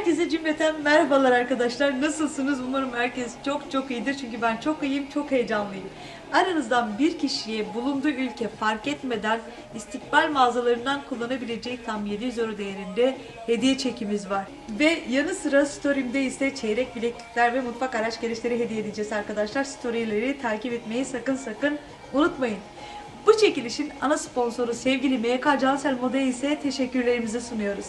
Herkese cümleten merhabalar arkadaşlar. Nasılsınız? Umarım herkes çok çok iyidir. Çünkü ben çok iyiyim, çok heyecanlıyım. Aranızdan bir kişiye bulunduğu ülke fark etmeden istikbal mağazalarından kullanabileceği tam 700 euro değerinde hediye çekimiz var. Ve yanı sıra story'imde ise çeyrek bileklikler ve mutfak araç gelişleri hediye edeceğiz arkadaşlar. Story'leri takip etmeyi sakın sakın unutmayın. Bu çekilişin ana sponsoru sevgili MK Cansel Moda'ya ise teşekkürlerimizi sunuyoruz.